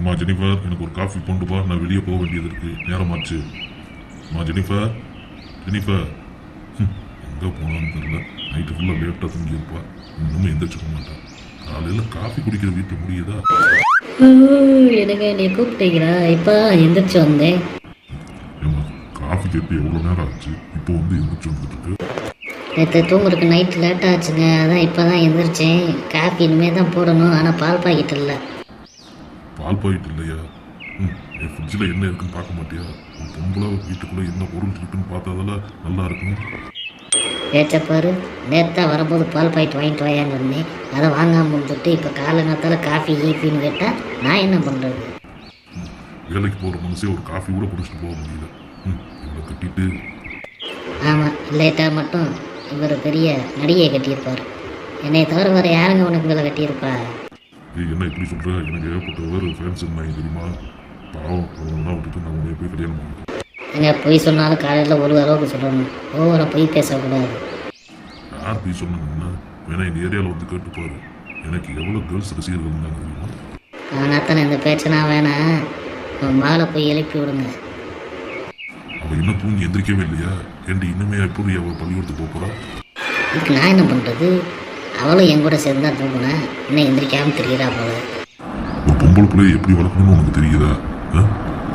அம்மா ஜெனிஃபர் எனக்கு ஒரு காஃபி கொண்டு பா நான் வெளியே போக வேண்டியது இருக்கு. நேரமாச்சு. அம்மா ஜெனிஃபர் ஜெனிஃபர். எங்க போனான்னு தெரியல. நைட்டு ஃபுல்லாக லேட்டாக தங்கியிருப்பா. இன்னும் எந்திரிச்சுக்க மாட்டான் காலையில் காஃபி குடிக்கிற வீட்டில் முடியுதா? எனக்கு நீ கூப்பிட்டீங்களா? இப்போ எந்திரிச்சு வந்தேன் காஃபி கேட்டு எவ்வளோ நேரம் ஆச்சு? இப்போ வந்து எந்திரிச்சு வந்துட்டு நேற்று தூங்குறதுக்கு நைட் லேட் ஆச்சுங்க. அதான் இப்போ தான் எந்திரிச்சேன். காஃபி இனிமேல் தான் போடணும். ஆனால் பால் பாக்கெட் இல்லை. பால் பாயிட்டு இல்லையா? ம் என் ஃப்ரிட்ஜில் என்ன இருக்குன்னு பார்க்க மாட்டியா? ஒரு பொம்பளை வீட்டுக்குள்ளே என்ன பொருள் இருக்குன்னு பார்த்ததெல்லாம் நல்லா இருக்கும். ஏச்சப்பாரு நேற்றா வரும்போது பால் பாக்கெட் வாங்கிட்டு வாயான்னு சொன்னேன் அதை வாங்காமல் வந்துட்டு இப்போ காலங்காத்தால் காஃபி ஈஃபின்னு கேட்டால் நான் என்ன பண்ணுறது வேலைக்கு போகிற மனுஷே ஒரு காஃபி கூட குடிச்சிட்டு போக முடியல. ம் இவ்வளோ கட்டிட்டு. ஆமாம் லேட்டாக மட்டும் இவர் பெரிய நடிகையை கட்டியிருப்பார். என்னை தவிர வேறு யாருங்க உனக்கு மேலே கட்டியிருப்பா? ஏய் என்ன இப்படி சொல்கிற எனக்கு ஏகப்பட்ட வேறு ஃபேன்ஸ் இருந்தாங்க தெரியுமா பாவம் அவங்களாம் விட்டுட்டு நான் உன்னைய போய் கல்யாணம் பண்ணிட்டேன் எங்க பொய் சொன்னாலும் காலையில் ஒரு அளவுக்கு சொல்லணும் ஓவரா பொய் பேசக்கூடாது யார் போய் சொன்னாங்கன்னா வேணா இந்த ஏரியாவில் வந்து கேட்டுப்பாரு எனக்கு எவ்வளோ கேர்ள்ஸ் ரசிகர்கள் இருந்தாங்க தெரியுமா ஆனால் இந்த பேச்சனா வேணாம் உன் மகளை போய் எழுப்பி விடுங்க அவள் இன்னும் தூங்கி எந்திரிக்கவே இல்லையா ஏண்டி இன்னுமே எப்படி அவள் பள்ளிக்கூடத்துக்கு போக போகிறா இதுக்கு நான் என்ன பண்ணுறது அவளும் என் கூட சேர்ந்து தான் தூங்குனேன். இன்னும் எந்திரிக்காமல் தெரியறா போல. ஒரு பொம்பளை பிள்ளைய எப்படி வளர்க்கணும்னு உனக்கு தெரியுதா?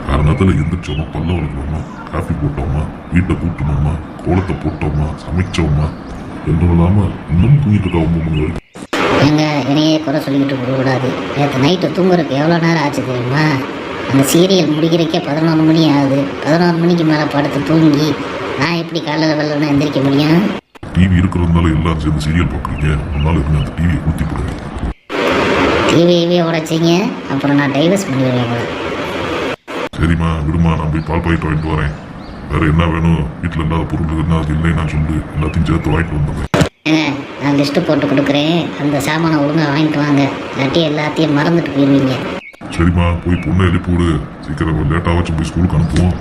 காரணத்தில் எந்திரிச்சோமா பல்ல வளர்க்கணுமா காஃபி போட்டோமா வீட்டை கூட்டணுமா கோலத்தை போட்டோமா சமைச்சோமா? என்றும் இல்லாமல் இன்னும் தூங்கிட்டு இருக்கா ஒன்பது மணி வரைக்கும் எங்க என்னையே குறை சொல்லிக்கிட்டு போகக்கூடாது நேற்று நைட்டு தூங்குறதுக்கு எவ்வளோ நேரம் ஆச்சு தெரியுமா? அந்த சீரியல் முடிக்கிறக்கே பதினொன்று மணி ஆகுது. பதினொரு மணிக்கு மேலே படுத்து தூங்கி நான் எப்படி காலையில் வெள்ளன எந்திரிக்க முடியும்? டிவி இருக்கிறதுனால எல்லாரும் சேர்ந்து சீரியல் பார்க்குறீங்க. அதனால இருங்க அந்த டிவியை ஊற்றி போடுங்க டிவியவே உடைச்சிங்க. அப்புறம் நான் டைவர்ஸ் பண்ணிடுவேன் சரிம்மா விடுமா நான் போய் பால் பாக்கெட் வாங்கிட்டு வரேன். வேற என்ன வேணும்? வீட்டில் இல்லாத பொருள் என்ன அது இல்லை நான் சொல்லு. எல்லாத்தையும் சேர்த்து வாங்கிட்டு வந்துடுறேன். நான் லிஸ்ட்டு போட்டு கொடுக்குறேன். அந்த சாமானை ஒழுங்காக வாங்கிட்டு வாங்க. இல்லாட்டி எல்லாத்தையும் மறந்துட்டு போயிடுவீங்க சரிம்மா போய் பொண்ணை எழுப்பி விடு. சீக்கிரம் லேட்டாக வச்சு போய் ஸ்கூலுக்கு அனுப்புவோம்.